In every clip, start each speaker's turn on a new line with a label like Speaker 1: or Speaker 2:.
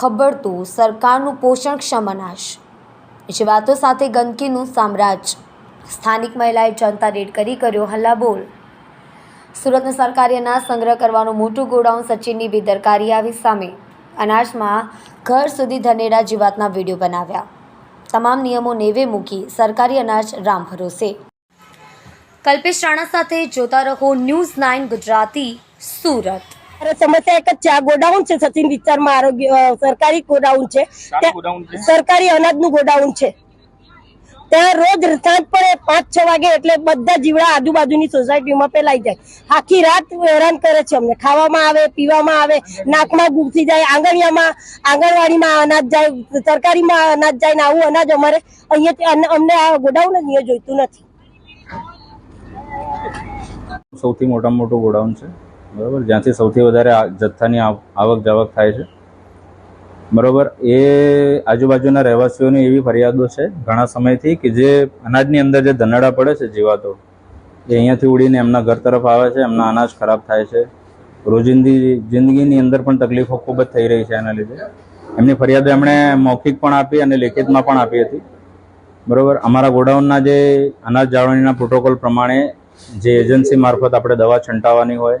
Speaker 1: ખબરતું સરકારનું પોષણક્ષમ અનાજ. જે વાતો સાથે ગંદકીનું સામ્રાજ્ય. સ્થાનિક મહિલાએ જનતા રેડ કરી કર્યો હલ્લાબોલ. સુરતના સરકારી અનાજ સંગ્રહ કરવાનું મોટું ગોડાઉન સચિનની બેદરકારી આવી સામે. અનાજમાં ઘર સુધી ધનેડા જીવાતના વીડિયો બનાવ્યા. તમામ નિયમો નેવે મૂકી સરકારી અનાજ રામ ભરોસે. કલ્પેશ રાણા સાથે જોતા રહો ન્યૂઝ નાઇન ગુજરાતી સુરત.
Speaker 2: સમસ્યા એક જ છે. આ ગોડાઉન છે સચિન વિસ્તારમાં આરોગ્ય સરકારી ગોડાઉન છે. સરકારી અનાજનું ગોડાઉન છે. ત્યાં રોજ સાંજ પડે પાંચ છ વાગે એટલે બધા જીવડા આજુબાજુની સોસાયટીમાં ફેલાઈ જાય. આખી રાત હેરાન કરે છે અમને. ખાવામાં આવે પીવામાં આવે નાકમાં ઘૂસી જાય આંગણિયામાં આંગણવાડીમાં અનાજ જાય સરકારીમાં અનાજ જાય ને આવું અનાજ અમારે અહીંયા અમને આ ગોડાઉન જ અહીંયા જોઈતું નથી.
Speaker 3: સૌથી મોટામાં મોટું ગોડાઉન છે. બરોબર? જ્યાંથી સૌથી વધારે જથ્થાની આવક જાવક થાય છે. બરાબર? એ આજુબાજુના રહેવાસીઓની એવી ફરિયાદો છે ઘણા સમયથી કે જે અનાજની અંદર જે ધનાડા પડે છે જીવાતો, એ અહીંયાથી ઉડીને એમના ઘર તરફ આવે છે, એમના અનાજ ખરાબ થાય છે. રોજિંદી જિંદગીની અંદર પણ તકલીફો ખૂબ જ થઈ રહી છે એના લીધે. એમની ફરિયાદો એમણે મૌખિક પણ આપી અને લેખિતમાં પણ આપી હતી. બરાબર? અમારા ગોડાઉનના જે અનાજ જાળવણીના પ્રોટોકોલ પ્રમાણે જે એજન્સી મારફત આપણે દવા છંટાવવાની હોય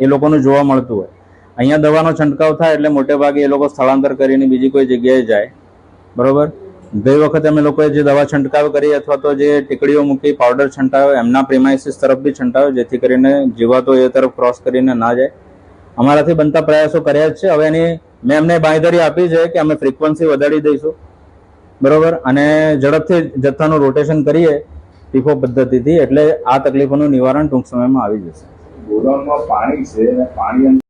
Speaker 3: એ લોકોનું જોવા મળતું હોય. અહીંયા દવાનો છંટકાવ થાય એટલે મોટે ભાગે એ લોકો સ્થળાંતર કરીને બીજી કોઈ જગ્યાએ જાય. બરોબર? ગઈ વખતે અમે લોકોએ જે દવા છંટકાવ કરી અથવા તો જે ટીકડીઓ મૂકી પાવડર છંટાવ્યો એમના પ્રિમાઇસિસ તરફ બી છંટાવ્યો જેથી કરીને જીવાતો એ તરફ ક્રોસ કરીને ના જાય. અમારાથી બનતા પ્રયાસો કર્યા જ છે. હવે એની મેં એમને બાંયધરી આપી છે કે અમે ફ્રીક્વન્સી વધારી દઈશું. બરોબર? અને ઝડપથી જથ્થાનું રોટેશન કરીએ ટીફો પદ્ધતિથી, એટલે આ તકલીફોનું નિવારણ ટૂંક સમયમાં આવી જશે.
Speaker 4: ગોડાઉનમાં પાણી છે અને પાણી